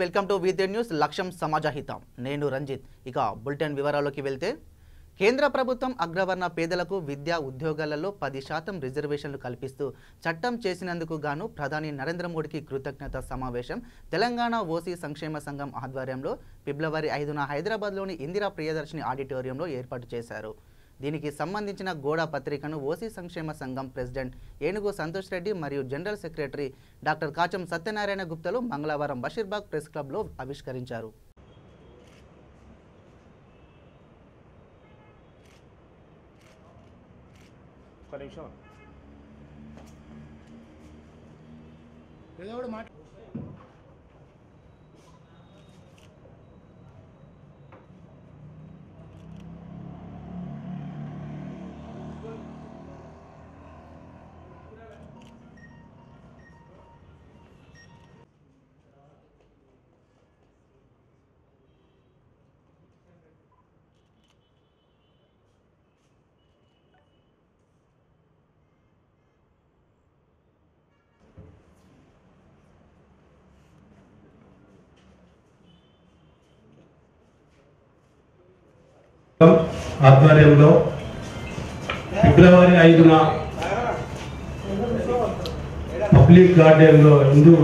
Welcome to వీతే news లక్ష్యం సమాజహితం. నేను రంజిత్. ఇక బులెటిన్ వివరాల్లోకి వెళ్తే కేంద్ర ప్రభుత్వం అగ్రవర్ణ పేదలకు విద్యా ఉద్యోగాలలో పది శాతం రిజర్వేషన్లు కల్పిస్తూ చట్టం చేసినందుకు గాను ప్రధాని నరేంద్ర మోడీకి కృతజ్ఞత సమావేశం తెలంగాణ ఓసీ సంక్షేమ సంఘం ఆధ్వర్యంలో ఫిబ్రవరి ఐదున హైదరాబాద్లోని ఇందిరా ప్రియదర్శిని ఆడిటోరియంలో ఏర్పాటు చేశారు. దీనికి సంబంధించిన గోడ పత్రికను ఓసీ సంక్షేమ సంఘం ప్రెసిడెంట్ ఏనుగు సంతోష్ రెడ్డి మరియు general secretary doctor Kacham Satyanarayana గుప్తలు మంగళవారం బషీర్బాగ్ ప్రెస్ క్లబ్లో ఆవిష్కరించారు. నిమిషం. ఆధ్వర్యంలో ఫిబ్రవరి ఐదున పబ్లిక్ గార్డెన్లో హిందూ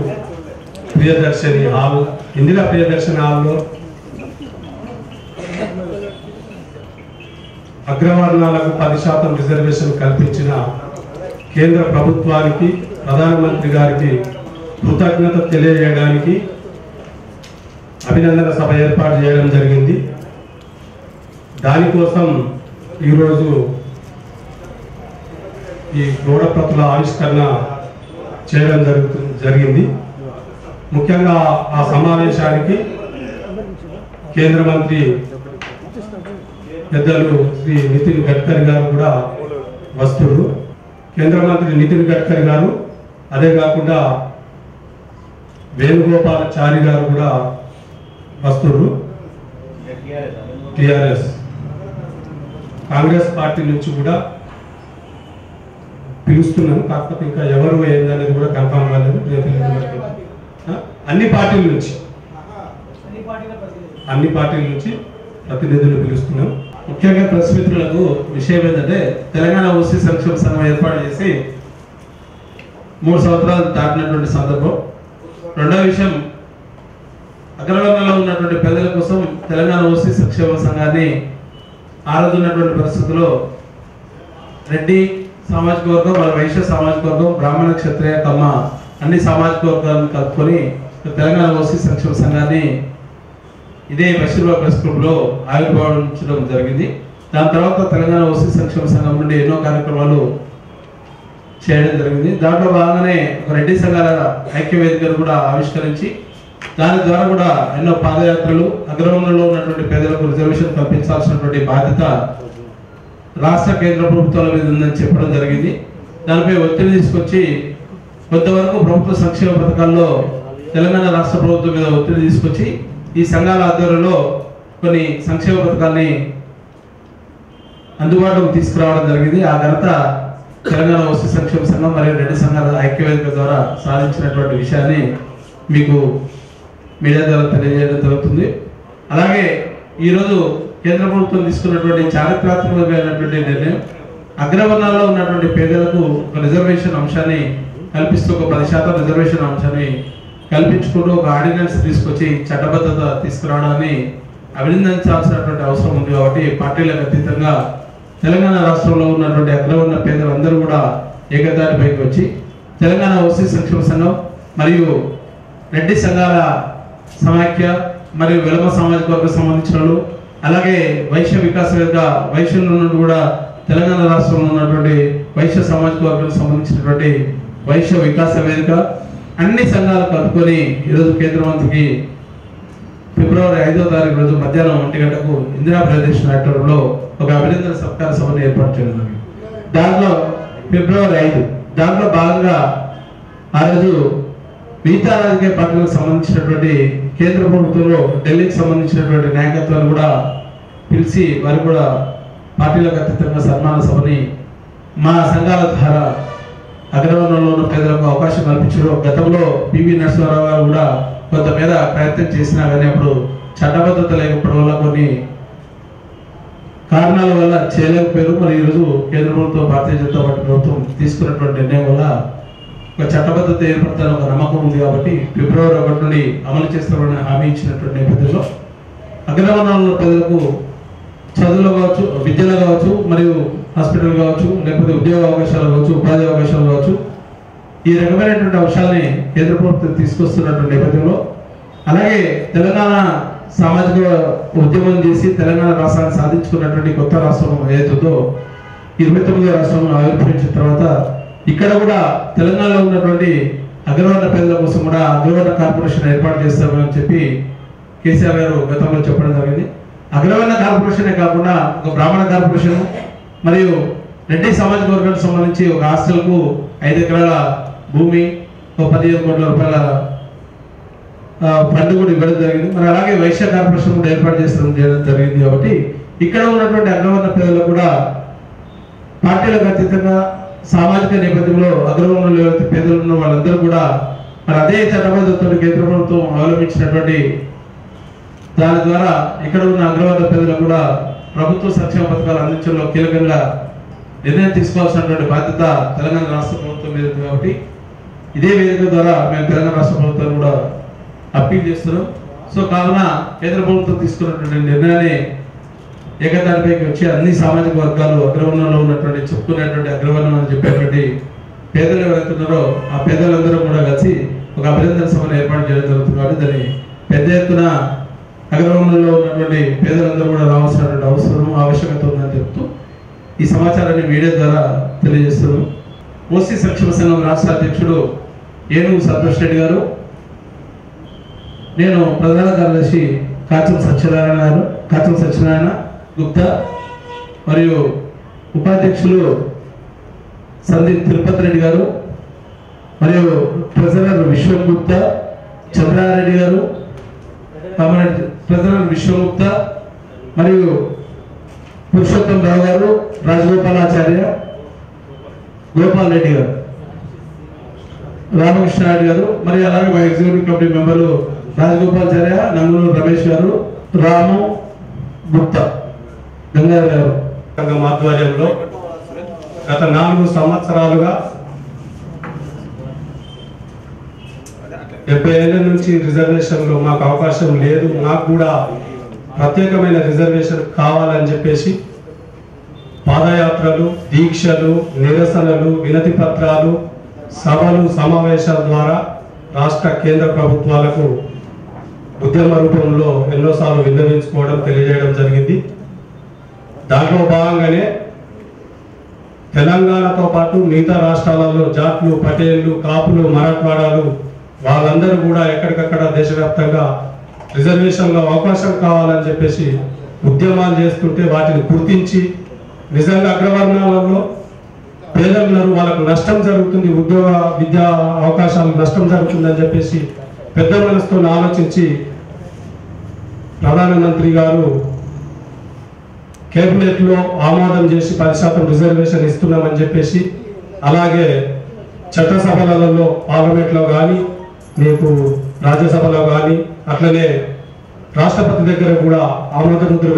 ప్రియదర్శిని హాల్ ఇందిరా ప్రియదర్శిని హాల్లో అగ్రవర్ణాలకు పది శాతం రిజర్వేషన్ కల్పించిన కేంద్ర ప్రభుత్వానికి ప్రధానమంత్రి గారికి కృతజ్ఞత తెలియజేయడానికి అభినందన సభ ఏర్పాటు చేయడం జరిగింది. దానికోసం ఈరోజు ఈ గోడప్రతుల ఆవిష్కరణ చేయడం జరుగుతుంది జరిగింది. ముఖ్యంగా ఆ సమావేశానికి కేంద్ర మంత్రి పెద్దలు శ్రీ నితిన్ గడ్కరీ గారు కూడా వస్తుడు కేంద్ర మంత్రి నితిన్ గడ్కరీ గారు అదే కాకుండా వేణుగోపాలచారి గారు కూడా వస్తుడు టిఆర్ఎస్. కాంగ్రెస్ పార్టీ నుంచి కూడా పిలుస్తున్నాను కాకపోతే ఇంకా ఎవరు ఏందనేది కూడా కన్ఫామ్ కాలేదు. అన్ని పార్టీల నుంచి. అన్ని పార్టీల నుంచి ప్రతినిధులు పిలుస్తున్నాం. ముఖ్యంగా ప్రెస్ మిత్రులకు విషయం ఏంటంటే తెలంగాణ ఓసీ సంక్షేమ సంఘం ఏర్పాటు చేసి మూడు సంవత్సరాలు దాటినటువంటి సందర్భం. రెండవ విషయం అగ్రవర్ణంలో ఉన్నటువంటి పేదల కోసం తెలంగాణ ఓసీ సంక్షేమ సంఘాన్ని ఆరాధున్నటువంటి పరిస్థితుల్లో రెడ్డి సామాజిక వర్గం మన వైశ్య సామాజిక వర్గం బ్రాహ్మణ క్షత్రియ కమ్మ అన్ని సామాజిక వర్గాలను కలుపుకొని తెలంగాణ ఓసీ సంక్షేమ సంఘాన్ని ఇదే పశ్చిమ ప్రెస్ క్లబ్లో ఆవిర్భావించడం జరిగింది. దాని తర్వాత తెలంగాణ ఓసీ సంక్షేమ సంఘం నుండి ఎన్నో కార్యక్రమాలు చేయడం జరిగింది. దాంట్లో భాగంగానే ఒక రెడ్డి సంఘాల ఐక్య వేదికను కూడా ఆవిష్కరించి దాని ద్వారా కూడా ఎన్నో పాదయాత్రలు అగ్రమంలో ఉన్నటువంటి పేదలకు రిజర్వేషన్ కల్పించాల్సినటువంటి బాధ్యత రాష్ట్ర కేంద్ర ప్రభుత్వాల మీద ఉందని చెప్పడం జరిగింది. దానిపై ఒత్తిడి తీసుకొచ్చి కొంతవరకు ప్రభుత్వ సంక్షేమ పథకాల్లో తెలంగాణ రాష్ట్ర ప్రభుత్వం మీద ఒత్తిడి తీసుకొచ్చి ఈ సంఘాల ఆధ్వర్యంలో కొన్ని సంక్షేమ పథకాల్ని అందుబాటులోకి తీసుకురావడం జరిగింది. ఆ ఘనత తెలంగాణ వస్తు సంక్షేమ సంఘం మరియు రెడ్డి సంఘాల ఐక్యవేదిక ద్వారా సాధించినటువంటి విషయాన్ని మీకు మీడియా ద్వారా తెలియజేయడం జరుగుతుంది. అలాగే ఈరోజు కేంద్ర ప్రభుత్వం తీసుకున్నటువంటి చారిత్రాత్మకమైనటువంటి నిర్ణయం అగ్రవర్ణాల్లో ఉన్నటువంటి పేదలకు ఒక రిజర్వేషన్ అంశాన్ని కల్పిస్తూ ఒక పది శాతం రిజర్వేషన్ అంశాన్ని కల్పించుకుంటూ ఒక ఆర్డినెన్స్ తీసుకొచ్చి చట్టబద్ధత తీసుకురావడాన్ని అభినందించాల్సినటువంటి అవసరం ఉంది కాబట్టి పార్టీలకు అతీతంగా తెలంగాణ రాష్ట్రంలో ఉన్నటువంటి అగ్రవర్ణ పేదలందరూ కూడా ఏకదాటిపైకి వచ్చి తెలంగాణ ఓసీ సంక్షేమ సంఘం మరియు రెడ్డి సంఘాల సమాఖ్య మరియు వెలమ సామాజిక వర్గం సంబంధించిన వాళ్ళు, అలాగే వైశ్య వికాస వేదిక వైశ్యుల నుండి కూడా తెలంగాణ రాష్ట్రంలో ఉన్నటువంటి వైశ్య సామాజిక వర్గానికి సంబంధించినటువంటి వైశ్య వికాస వేదిక అన్ని సంఘాలు కలుపుకొని ఈరోజు కేంద్ర మంత్రికి ఫిబ్రవరి ఐదో తారీఖు రోజు మధ్యాహ్నం ఒంటి గంటకు ఇందిరా ప్రదేశ్ నాటకంలో ఒక అభినందన సత్కార సభను ఏర్పాటు చేయడం జరిగింది. దాంట్లో ఫిబ్రవరి ఐదు దాంట్లో భాగంగా ఆ రోజు మిగతా రాజకీయ పార్టీలకు సంబంధించినటువంటి కేంద్ర ప్రభుత్వంలో ఢిల్లీకి సంబంధించినటువంటి నాయకత్వాన్ని కూడా పిలిచి వారు కూడా పార్టీలకు అతీతంగా సన్మాన సభని మా సంఘాల ద్వారా అగ్రవర్ణంలో ఉన్న పేదలకు అవకాశం కల్పించారు. గతంలో పివి నరసింహారావు గారు కూడా కొంత మీద ప్రయత్నం చేసినా కానీ అప్పుడు చట్టబద్ధత లేకపోవడం వల్ల కొన్ని కారణాల వల్ల చేయలేకపోయారు. మరి ఈరోజు కేంద్ర ప్రభుత్వం భారతీయ జనతా పార్టీ ప్రభుత్వం తీసుకున్నటువంటి నిర్ణయం వల్ల ఒక చట్టబద్ధత ఏర్పడతాను ఒక నమ్మకం ఉంది కాబట్టి ఫిబ్రవరి ఒకటి నుండి అమలు చేస్తామని హామీ ఇచ్చినటువంటి నేపథ్యంలో అగ్రవర్ణాల ప్రజలకు చదువులు కావచ్చు విద్యలో కావచ్చు మరియు హాస్పిటల్ కావచ్చు లేకపోతే ఉద్యోగ అవకాశాలు కావచ్చు ఉపాధి అవకాశాలు కావచ్చు ఈ రకమైనటువంటి అంశాలని కేంద్ర ప్రభుత్వం తీసుకొస్తున్నటువంటి నేపథ్యంలో అలాగే తెలంగాణ సామాజిక ఉద్యమం చేసి తెలంగాణ రాష్ట్రాన్ని సాధించుకున్నటువంటి కొత్త రాష్ట్రం ఏదైతుందో ఇరవై తొమ్మిదో రాష్ట్రం ఆవిర్భవించిన తర్వాత ఇక్కడ కూడా తెలంగాణలో ఉన్నటువంటి అగ్రవర్ణ పేదల కోసం కూడా అగ్రవర్ణ కార్పొరేషన్ ఏర్పాటు చేస్తామని చెప్పి కేసీఆర్ గారు గతంలో చెప్పడం జరిగింది. అగ్రవర్ణ కార్పొరేషనే కాకుండా ఒక బ్రాహ్మణ కార్పొరేషన్ మరియు రెడ్డి సామాజిక వర్గానికి సంబంధించి ఒక హాస్టల్కు ఐదు ఎకరాల భూమి ఒక పదిహేను కోట్ల రూపాయల ఫండ్ కూడా ఇవ్వడం జరిగింది. మరి అలాగే వైశ్య కార్పొరేషన్ కూడా ఏర్పాటు చేస్తడం జరిగింది కాబట్టి ఇక్కడ ఉన్నటువంటి అగ్రవర్ణ పేదలు కూడా పార్టీలకు అతీతంగా సామాజిక నేపథ్యంలో అగ్రవర్ణంలో పేదలు ఉన్న వాళ్ళందరూ కూడా మరి అదే చట్టబద్ధతో కేంద్ర ప్రభుత్వం అవలంబించినటువంటి దాని ద్వారా ఇక్కడ ఉన్న అగ్రవర్ణ పేదలకు కూడా ప్రభుత్వ సంక్షేమ పథకాలు అందించడంలో కీలకంగా నిర్ణయం తీసుకోవాల్సినటువంటి బాధ్యత తెలంగాణ రాష్ట్ర ప్రభుత్వం మీద ఉంది కాబట్టి ఇదే వేదిక ద్వారా మేము తెలంగాణ రాష్ట్ర ప్రభుత్వాన్ని కూడా అప్పీల్ చేస్తున్నాం. సో కావున కేంద్ర ప్రభుత్వం తీసుకున్నటువంటి నిర్ణయాన్ని ఏకదానిపైకి వచ్చి అన్ని సామాజిక వర్గాలు అగ్రవర్ణంలో ఉన్నటువంటి చెప్పుకునేటువంటి అగ్రవర్ణం అని చెప్పేటువంటి పేదలు ఎవరైతున్నారో ఆ పేదలందరూ కూడా కలిసి ఒక అభినందన సభను ఏర్పాటు చేయడం జరుగుతుంది. కాబట్టి దాన్ని పెద్ద ఎత్తున అగ్రవర్ణంలో ఉన్నటువంటి పేదలందరూ కూడా రావాల్సినటువంటి అవసరం ఆవశ్యకత ఉందని చెప్తూ ఈ సమాచారాన్ని మీడియా ద్వారా తెలియజేస్తున్నాం. ఓసీ సంక్షేమ సంఘం రాష్ట్ర అధ్యక్షుడు ఏనుగు సంతోష్ రెడ్డి గారు నేను ప్రధాన కార్యదర్శి కాచం సత్యనారాయణ గారు కాచం సత్యనారాయణ గుప్తా మరియు ఉపాధ్యక్షులు సందీప్ తిరుపతి రెడ్డి గారు మరియు ట్రెజరర్ విశ్వం గుప్తా చంద్రారెడ్డి గారు కామారెడ్డి ట్రెజరర్ విశ్వం గుప్తా మరియు పురుషోత్తం రావు గారు రాజగోపాలాచార్య గోపాల్ రెడ్డి గారు రామకృష్ణారెడ్డి గారు మరి అలాగే మా ఎగ్జిక్యూటివ్ కమిటీ మెంబర్లు రాజగోపాలాచార్య నంగులూరు రమేష్ గారు రాము గుప్తా. గంగాధర్ సంఘం ఆధ్వర్యంలో గత నాలుగు సంవత్సరాలుగా డెబ్బై ఏళ్ళ నుంచి రిజర్వేషన్లో మాకు అవకాశం లేదు. మాకు కూడా ప్రత్యేకమైన రిజర్వేషన్ కావాలని చెప్పేసి పాదయాత్రలు దీక్షలు నిరసనలు వినతి పత్రాలు సభలు సమావేశాల ద్వారా రాష్ట్ర కేంద్ర ప్రభుత్వాలకు ఉద్యమ రూపంలో ఎన్నోసార్లు విన్నవించుకోవడం తెలియజేయడం జరిగింది. దాంట్లో భాగంగానే తెలంగాణతో పాటు మిగతా రాష్ట్రాలలో జాట్లు పటేళ్ళు కాపులు మరాఠవాడాలు వాళ్ళందరూ కూడా ఎక్కడికక్కడ దేశవ్యాప్తంగా రిజర్వేషన్లో అవకాశం కావాలని చెప్పేసి ఉద్యమాలు చేస్తుంటే వాటిని గుర్తించి నిజంగా అగ్రవర్ణాలలో పేదలున్నారు వాళ్ళకు నష్టం జరుగుతుంది ఉద్యోగ విద్యా అవకాశాలకు నష్టం జరుగుతుందని చెప్పేసి పెద్ద మనసుతో ఆలోచించి ప్రధానమంత్రి గారు కేబినెట్లో ఆమోదం చేసి పది శాతం రిజర్వేషన్ ఇస్తున్నామని చెప్పేసి అలాగే చట్టసభలలో పార్లమెంట్లో కానీ మీకు రాజ్యసభలో కానీ అట్లనే రాష్ట్రపతి దగ్గర కూడా ఆమోద ముద్ర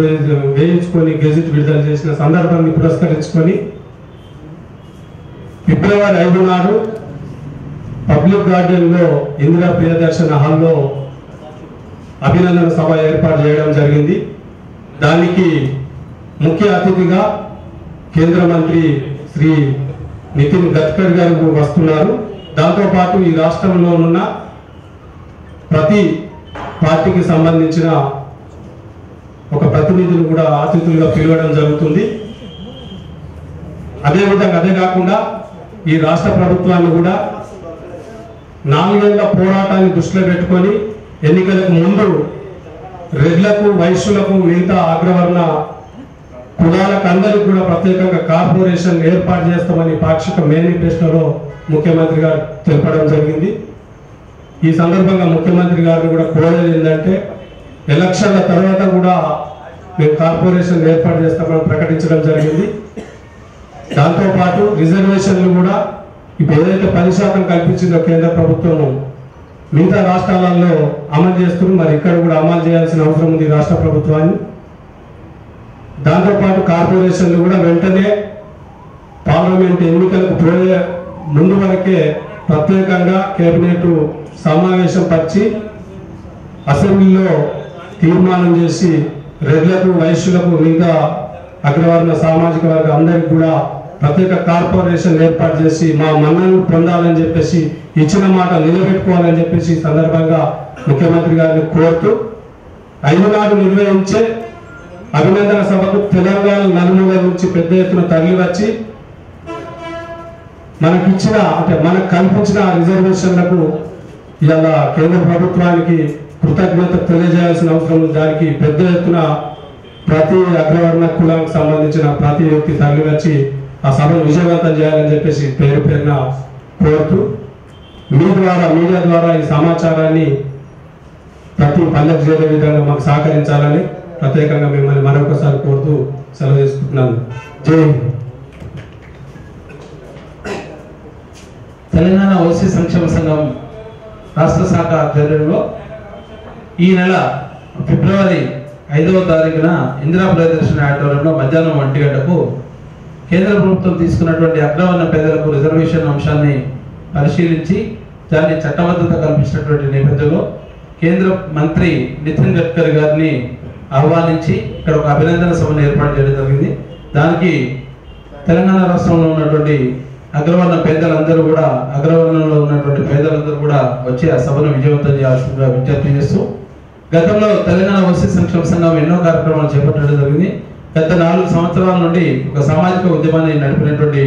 వేయించుకొని గెజిట్ విడుదల చేసిన సందర్భాన్ని పురస్కరించుకొని ఫిబ్రవరి ఐదు నాడు పబ్లిక్ గార్డెన్లో ఇందిరా ప్రియదర్శన హాల్లో అభినందన సభ ఏర్పాటు చేయడం జరిగింది. దానికి ముఖ్య అతిథిగా కేంద్ర మంత్రి శ్రీ నితిన్ గడ్కరీ గారు వస్తున్నారు. దాంతోపాటు ఈ రాష్ట్రంలో ఉన్న ప్రతి పార్టీకి సంబంధించిన ఒక ప్రతినిధిని కూడా అతిథులుగా పిలవడం జరుగుతుంది. అదేవిధంగా అదే కాకుండా ఈ రాష్ట్ర ప్రభుత్వాన్ని కూడా నాలుగేళ్ళ పోరాటాన్ని దృష్టిలో పెట్టుకొని ఎన్నికలకు ముందు రెడ్లకు వైశ్యులకు మిగతా అగ్రవర్ణ కులాలకు అందరికి కూడా ప్రత్యేకంగా కార్పొరేషన్ ఏర్పాటు చేస్తామని పాక్షిక మేనిఫెస్టోలో ముఖ్యమంత్రి గారు తెలపడం జరిగింది. ఈ సందర్భంగా ముఖ్యమంత్రి గారిని కూడా కోరేది ఏంటంటే ఎలక్షన్ల తర్వాత కూడా మేము కార్పొరేషన్ ఏర్పాటు చేస్తామని ప్రకటించడం జరిగింది. దాంతోపాటు రిజర్వేషన్లు కూడా ఇప్పుడు ఏదైతే పది శాతం కల్పించిందో కేంద్ర ప్రభుత్వం మిగతా రాష్ట్రాలలో అమలు చేస్తున్నారు. మరి ఇక్కడ కూడా అమలు చేయాల్సిన అవసరం ఉంది రాష్ట్ర ప్రభుత్వాన్ని. దాంతోపాటు కార్పొరేషన్లు కూడా వెంటనే పార్లమెంట్ ఎన్నికలకు పోయే ముందు వరకే ప్రత్యేకంగా కేబినెట్ సమావేశం పరిచి అసెంబ్లీలో తీర్మానం చేసి రెడ్లకు వైశ్యులకు మిగతా అగ్రవర్ణ సామాజిక వర్గ అందరికి కూడా ప్రత్యేక కార్పొరేషన్ ఏర్పాటు చేసి మా మన్నను పొందాలని చెప్పేసి ఇచ్చిన మాట నిలబెట్టుకోవాలని చెప్పేసి సందర్భంగా ముఖ్యమంత్రి గారిని కోరుతూ ఐదు నాడు నిర్వహించే అభినందన సభకు తెలంగాణ నలుమూల నుంచి పెద్ద ఎత్తున తరలి వచ్చి మనకిచ్చిన అంటే మనకు కల్పించిన రిజర్వేషన్లకు ఇలా కేంద్ర ప్రభుత్వానికి కృతజ్ఞత తెలియజేయాల్సిన అవసరం దానికి పెద్ద ఎత్తున ప్రతి అగ్రవర్ణ కులానికి సంబంధించిన ప్రతి వ్యక్తి తరలి వచ్చి ఆ సభను విజయవంతం చేయాలని చెప్పేసి పేరు పేరున కోరుతూ మీ ద్వారా మీడియా ద్వారా ఈ సమాచారాన్ని ప్రతి పల్లెకు చేరే విధంగా మాకు సహకరించాలని ప్రత్యేకంగా మిమ్మల్ని మరొకసారి కోరుతూ సెలవు తీసుకుంటున్నాను జై తెలంగాణ ఓసీ సంక్షేమ సంఘం రాష్ట్ర శాఖ ఆధ్వర్యంలో ఈ నెల ఫిబ్రవరి ఐదవ తారీఖున ఇందిరా ప్రదర్శన ఆడిటోరియంలో మధ్యాహ్నం ఒంటి గంటకు కేంద్ర ప్రభుత్వం తీసుకున్నటువంటి అగ్రవర్ణ పేదలకు రిజర్వేషన్ అంశాన్ని పరిశీలించి దాన్ని చట్టబద్ధత కల్పించినటువంటి నేపథ్యంలో కేంద్ర మంత్రి నితిన్ గడ్కరీ గారిని ఆహ్వానించి ఇక్కడ ఒక అభినందన సభను ఏర్పాటు చేయడం జరిగింది. దానికి తెలంగాణ రాష్ట్రంలో ఉన్నటువంటి అగ్రవర్ణ పేదలందరూ కూడా అగ్రవర్ణంలో ఉన్నటువంటి పేదలందరూ కూడా వచ్చి ఆ సభను విజయవంతం చేయాల్సిందిగా విజ్ఞప్తి చేస్తూ గతంలో తెలంగాణ వసతి సంక్షేమ సంఘం ఎన్నో కార్యక్రమాలు చేపట్టడం జరిగింది. గత నాలుగు సంవత్సరాల నుండి ఒక సామాజిక ఉద్యమాన్ని నడిపినటువంటి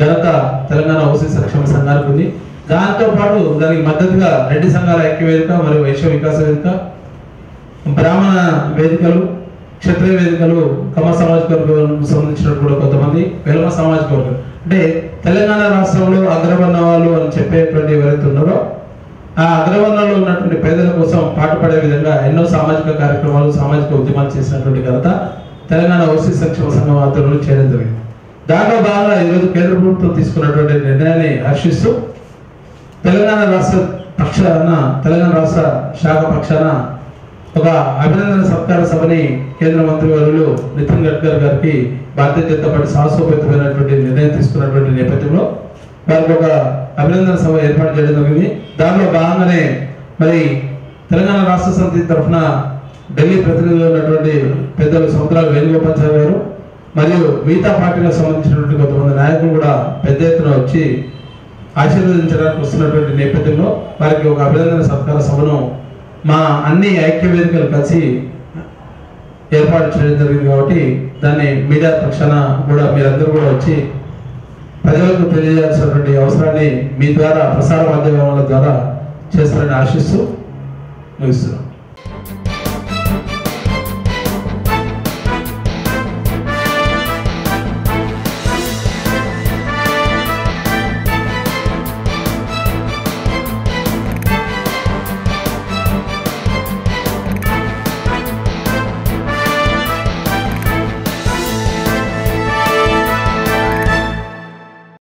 ఘనత తెలంగాణ వసతి సంక్షేమ సంఘానికి ఉంది. దాంతో పాటు దానికి మద్దతుగా రెడ్డి సంఘాల ఐక్యవేదిక మరియు వైశ్వ వికాస వేదిక బ్రాహ్మణ వేదికలు క్షత్రియ వేదికలు కమ సామాజిక వర్గాలకు సంబంధించిన కూడా కొంతమంది వెలమ సామాజిక వర్గం అంటే తెలంగాణ రాష్ట్రంలో అగ్రవర్ణ వాళ్ళు అని చెప్పేటువంటి ఎవరైతే ఉన్నారో ఆ అగ్రవర్ణంలో ఉన్నటువంటి పేదల కోసం పాటుపడే విధంగా ఎన్నో సామాజిక కార్యక్రమాలు సామాజిక ఉద్యమాలు చేసినటువంటి ఘనత తెలంగాణ ఓసీ సంక్షేమ సంఘం ఆధ్వర్యంలో చేయడం జరిగింది. దాంట్లో భాగంగా ఈరోజు కేంద్ర ప్రభుత్వం తీసుకున్నటువంటి నిర్ణయాన్ని హర్షిస్తూ తెలంగాణ రాష్ట్ర పక్షాన తెలంగాణ రాష్ట్ర శాఖ పక్షాన ఒక అభినందన సత్కార సభని కేంద్ర మంత్రి వర్యులు నితిన్ గడ్కర్ గారికి భారతీయ జనతా పార్టీ సాహసోపేతమైనటువంటి నిర్ణయం తీసుకున్నటువంటి నేపథ్యంలో వారికి ఒక అభినందన సభ ఏర్పాటు చేయడం జరిగింది. దానిలో భాగంగానే మరి తెలంగాణ రాష్ట్ర సమితి తరఫున ఢిల్లీ ప్రతినిధులు ఉన్నటువంటి పెద్దలు సముద్రాలు వేణుగోపాచార్య గారు మరియు మిగతా పార్టీలకు సంబంధించినటువంటి కొంతమంది నాయకులు కూడా పెద్ద ఎత్తున వచ్చి ఆశీర్వదించడానికి వస్తున్నటువంటి నేపథ్యంలో వారికి ఒక అభినందన సత్కార సభను మా అన్ని ఐక్య వేదికలు కలిసి ఏర్పాటు చేయడం జరిగింది కాబట్టి దాన్ని మీడియా పక్షాన కూడా మీరందరూ కూడా వచ్చి ప్రజలకు తెలియజేయాల్సినటువంటి అవసరాన్ని మీ ద్వారా ప్రసార మాధ్యమాల ద్వారా చేస్తారని ఆశిస్తూ ముగిస్తున్నాం.